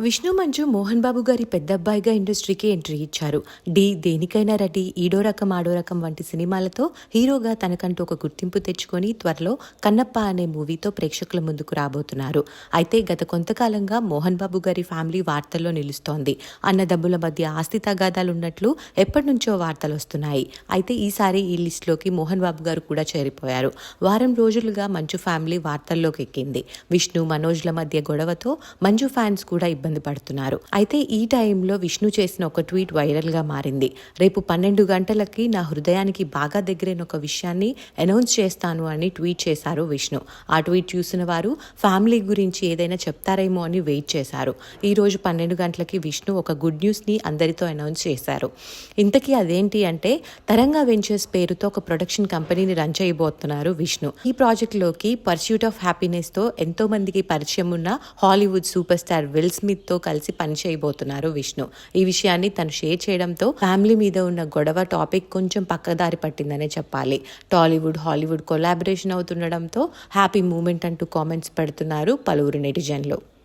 విష్ణు మంజు మోహన్ బాబు గారి పెద్ద అబ్బాయిగా ఇండస్ట్రీకి ఎంట్రీ ఇచ్చారు. డి. దేనికైనా రెడ్డి ఈడో రకం ఆడో రకం వంటి సినిమాలతో హీరోగా తనకంటూ ఒక గుర్తింపు తెచ్చుకొని త్వరలో కన్నప్ప అనే మూవీతో ప్రేక్షకుల ముందుకు రాబోతున్నారు. అయితే గత కొంతకాలంగా మోహన్ బాబు గారి ఫ్యామిలీ వార్తల్లో నిలుస్తోంది. అన్నదమ్ముల మధ్య ఆస్తి తగాదాలున్నట్లు ఎప్పటి నుంచో వార్తలు వస్తున్నాయి. అయితే ఈసారి ఈ లిస్టులోకి మోహన్ బాబు గారు కూడా చేరిపోయారు. వారం రోజులుగా మంచు ఫ్యామిలీ వార్తల్లోకి ఎక్కింది. విష్ణు మనోజ్ల మధ్య గొడవతో మంజు ఫ్యాన్స్ కూడా ఇబ్బంది పడుతున్నారు. అయితే ఈ టైంలో విష్ణు చేసిన ఒక ట్వీట్ వైరల్గా మారింది. రేపు పన్నెండు గంటలకి నా హృదయానికి బాగా దగ్గరైన ఒక విషయాన్ని అనౌన్స్ చేస్తాను అని ట్వీట్ చేశారు విష్ణు. ఆ ట్వీట్ చూసిన వారు ఫ్యామిలీ గురించి ఏదైనా చెప్తారేమో అని వెయిట్ చేశారు. ఈ రోజు పన్నెండు గంటలకి విష్ణు ఒక గుడ్ న్యూస్ని అందరితో అనౌన్స్ చేశారు. ఇంతకీ అదేంటి అంటే తరంగా వెంచర్స్ పేరుతో ఒక ప్రొడక్షన్ కంపెనీని రన్ చేయబోతున్నారు విష్ణు. ఈ ప్రాజెక్ట్లోకి పర్స్యూట్ ఆఫ్ హ్యాపీనెస్తో ఎంతో మందికి పరిచయం ఉన్న Hollywood super star Will Smith తో కలిసి పనిచేయబోతున్నారు విష్ణు. ఈ విషయాన్ని తను షేర్ చేయడంతో ఫ్యామిలీ మీద ఉన్న గొడవ టాపిక్ కొంచెం పక్కదారి పట్టిందనే చెప్పాలి. టాలీవుడ్ హాలీవుడ్ కొలాబరేషన్ అవుతుండడంతో హ్యాపీ మూమెంట్ అంటూ కామెంట్స్ పెడుతున్నారు పలువురు నెటిజన్లు.